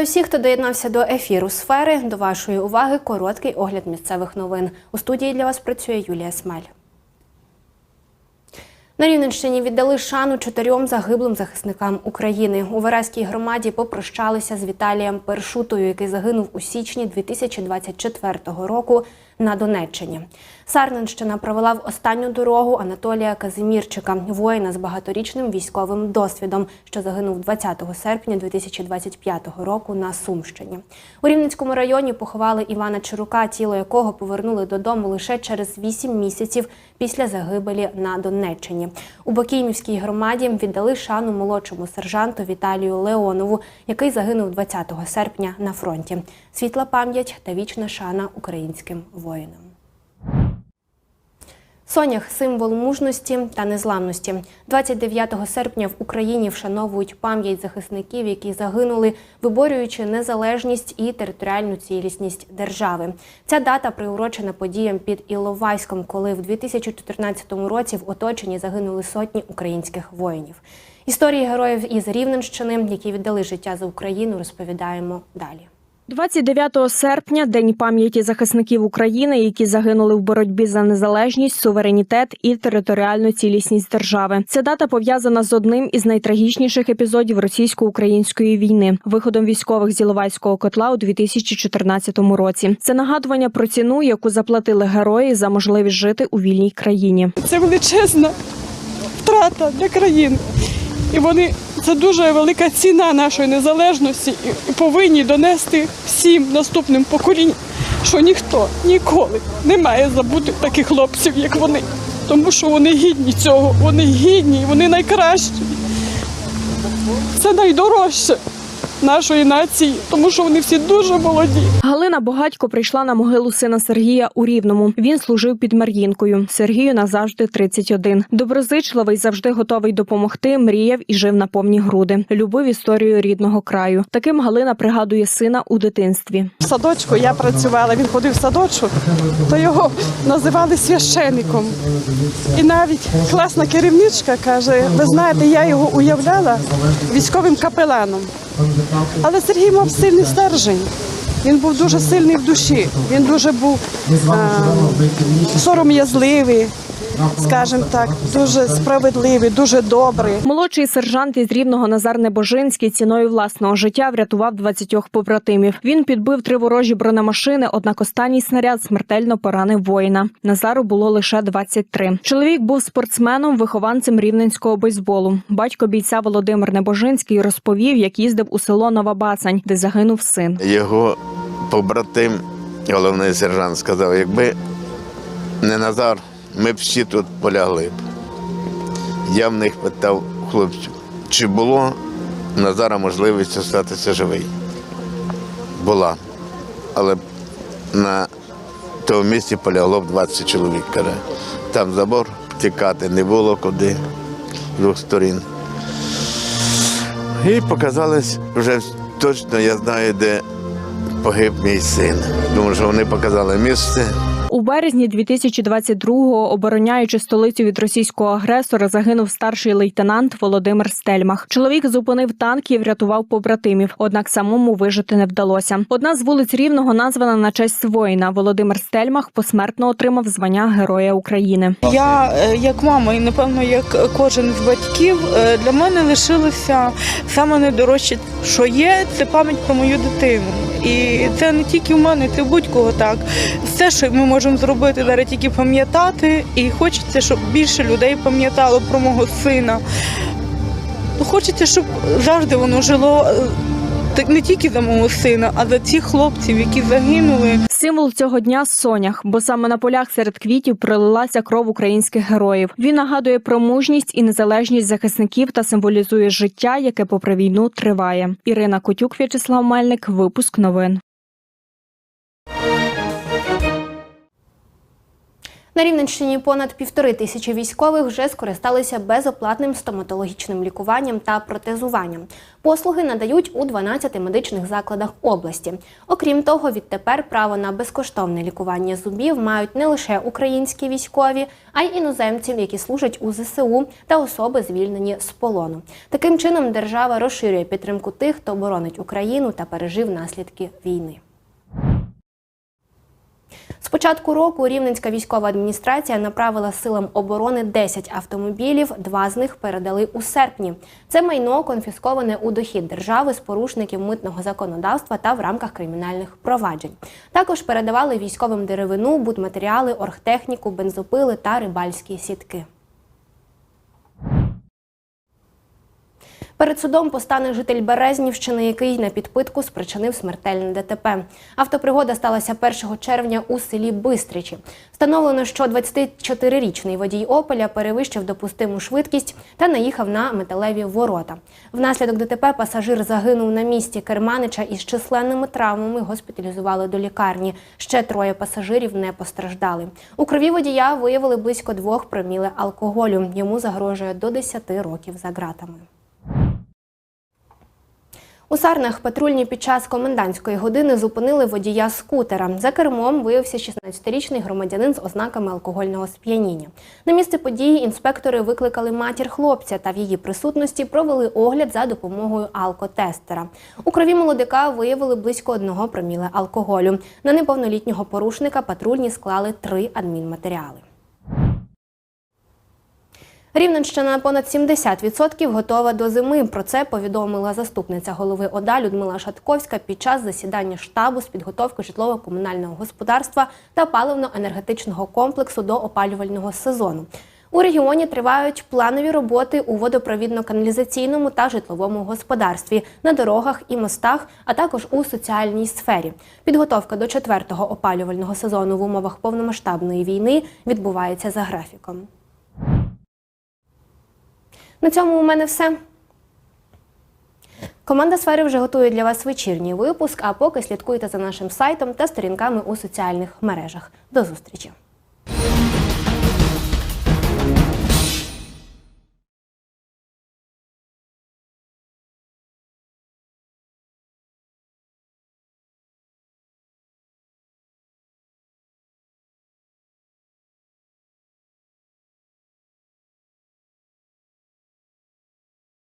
Вітаю всіх, хто доєднався до ефіру сфери. До вашої уваги короткий огляд місцевих новин. У студії для вас працює Юлія Смель. На Рівненщині віддали шану чотирьом загиблим захисникам України. У Вереській громаді попрощалися з Віталієм Першутою, який загинув у січні 2024 року на Донеччині. Сарненщина провела в останню дорогу Анатолія Казимірчика, воїна з багаторічним військовим досвідом, що загинув 20 серпня 2025 року на Сумщині. У Рівненському районі поховали Івана Чирука, тіло якого повернули додому лише через 8 місяців після загибелі на Донеччині. У Бокіймівській громаді віддали шану молодшому сержанту Віталію Леонову, який загинув 20 серпня на фронті. Світла пам'ять та вічна шана українським воїнам. Сонях символ мужності та незламності. 29 серпня в Україні вшановують пам'ять захисників, які загинули, виборюючи незалежність і територіальну цілісність держави. Ця дата приурочена подіям під Іловайськом, коли в 2014 році в оточенні загинули сотні українських воїнів. Історії героїв із Рівненщини, які віддали життя за Україну, розповідаємо далі. 29 серпня день пам'яті захисників України, які загинули в боротьбі за незалежність, суверенітет і територіальну цілісність держави. Ця дата пов'язана з одним із найтрагічніших епізодів російсько-української війни виходом військових з Іловайського котла у 2014 році. Це нагадування про ціну, яку заплатили герої за можливість жити у вільній країні. Це величезна втрата для країни. І вони це дуже велика ціна нашої незалежності і повинні донести всім наступним поколінням, що ніхто ніколи не має забути таких хлопців, як вони. Тому що вони гідні цього, вони гідні, вони найкращі. Це найдорожче нашої нації, тому що вони всі дуже молоді. Галина Богатько прийшла на могилу сина Сергія у Рівному. Він служив під Мар'їнкою. Сергію назавжди 31. Доброзичливий, завжди готовий допомогти. Мріяв і жив на повні груди. Любив історію рідного краю. Таким Галина пригадує сина у дитинстві. В садочку я працювала, він ходив в садочок, то його називали священником. І навіть класна керівничка каже: ви знаєте, я його уявляла військовим капеланом. Але Сергій мав сильний стержень. Він був дуже сильний в душі. Він дуже був а, сором'язливий, скажімо так, дуже справедливий, дуже добрий. Молодший сержант із рівного Назар Небожинський ціною власного життя врятував 20 побратимів. Він підбив три ворожі бронемашини, однак останній снаряд смертельно поранив воїна. Назару було лише 23. Чоловік був спортсменом, вихованцем рівненського бейсболу. Батько бійця Володимир Небожинський розповів, як їздив у село Нова Бацань, де загинув син. Його побратим, головний сержант, сказав, якби не Назар, ми б всі тут полягли б. Я в них питав хлопців, чи було Назара можливість залишитися живий. Була. Але на тому місці полягло б 20 чоловік. Каже. Там забор, тікати не було куди з двох сторін. І показалось вже точно, я знаю, де погиб мій син. Тому що вони показали місце. У березні 2022-го, обороняючи столицю від російського агресора, загинув старший лейтенант Володимир Стельмах. Чоловік зупинив танк і врятував побратимів, однак самому вижити не вдалося. Одна з вулиць Рівного названа на честь воїна. Володимир Стельмах посмертно отримав звання Героя України. Я е, як мама, і напевно, як кожен з батьків, е, для мене лишилося саме найдорожче, що є, це пам'ять про мою дитину. І це не тільки в мене, це будь-кого так. Все, що ми можемо зробити, зараз тільки пам'ятати, і хочеться, щоб більше людей пам'ятало про мого сина. Ну, Хочеться, щоб завжди воно жило е, так не тільки за мого сина, а за цих хлопців, які загинули. Символ цього дня сонях, бо саме на полях серед квітів пролилася кров українських героїв. Він нагадує про мужність і незалежність захисників та символізує життя, яке попри війну триває. Ірина Котюк, В'ячеслав Мельник, випуск новин. На Рівненщині понад півтори тисячі військових вже скористалися безоплатним стоматологічним лікуванням та протезуванням. Послуги надають у 12 медичних закладах області. Окрім того, відтепер право на безкоштовне лікування зубів мають не лише українські військові, а й іноземці, які служать у ЗСУ та особи, звільнені з полону. Таким чином держава розширює підтримку тих, хто боронить Україну та пережив наслідки війни. Початку року Рівненська військова адміністрація направила силам оборони 10 автомобілів, два з них передали у серпні. Це майно конфісковане у дохід держави з порушників митного законодавства та в рамках кримінальних проваджень. Також передавали військовим деревину, будматеріали, оргтехніку, бензопили та рибальські сітки. Перед судом постане житель Березнівщини, який на підпитку спричинив смертельне ДТП. Автопригода сталася 1 червня у селі Бистричі. Встановлено, що 24-річний водій Опеля перевищив допустиму швидкість та наїхав на металеві ворота. Внаслідок ДТП пасажир загинув на місці. Керманича із численними травмами госпіталізували до лікарні. Ще троє пасажирів не постраждали. У крові водія виявили близько двох проміле алкоголю. Йому загрожує до 10 років за ґратами. У Сарнах патрульні під час комендантської години зупинили водія скутера. За кермом виявився 16-річний громадянин з ознаками алкогольного сп'яніння. На місце події інспектори викликали матір хлопця та в її присутності провели огляд за допомогою алкотестера. У крові молодика виявили близько одного проміле алкоголю. На неповнолітнього порушника патрульні склали три адмінматеріали. Рівненщина понад 70% готова до зими. Про це повідомила заступниця голови ОДА Людмила Шатковська під час засідання штабу з підготовки житлово-комунального господарства та паливно-енергетичного комплексу до опалювального сезону. У регіоні тривають планові роботи у водопровідно-каналізаційному та житловому господарстві, на дорогах і мостах, а також у соціальній сфері. Підготовка до четвертого опалювального сезону в умовах повномасштабної війни відбувається за графіком. На цьому у мене все. Команда сфери вже готує для вас вечірній випуск. А поки слідкуйте за нашим сайтом та сторінками у соціальних мережах. До зустрічі!